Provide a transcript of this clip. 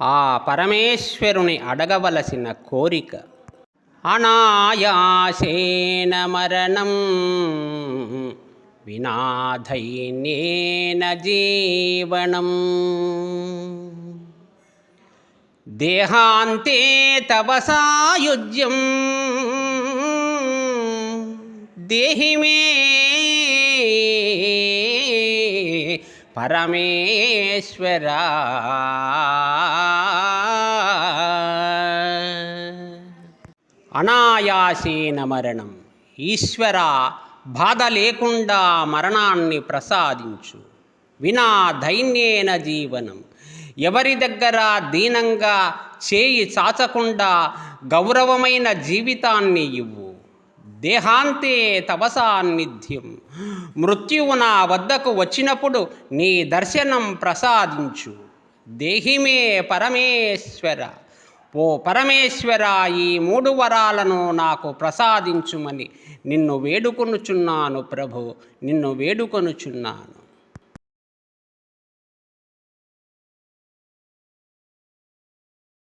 ఆ పరమేశ్వరుని అడగవలసిన కోరిక. అనాయాసేన మరణం వినాధైన్యేన జీవనం. దేహాంతే తవ సాయుజ్యం దేహి మే పరమేశ్వర. అనాయాసేన మరణం. ఈశ్వర బాధ లేకుండా మరణాన్ని ప్రసాదించు. వినా దైన్యేన జీవనం. ఎవరి దగ్గర దీనంగా చేయి చాచకుండా గౌరవమైన జీవితాన్ని ఇవ్వు. దేహాంతే తవ సాన్నిధ్యం. మృత్యువు నా వద్దకు వచ్చినప్పుడు నీ దర్శనం ప్రసాదించు. దేహిమే పరమేశ్వర. ఓ పరమేశ్వర ఈ మూడు వరాలను నాకు ప్రసాదించుమని నిన్ను వేడుకొనుచున్నాను ప్రభు నిన్ను వేడుకొనుచున్నాను.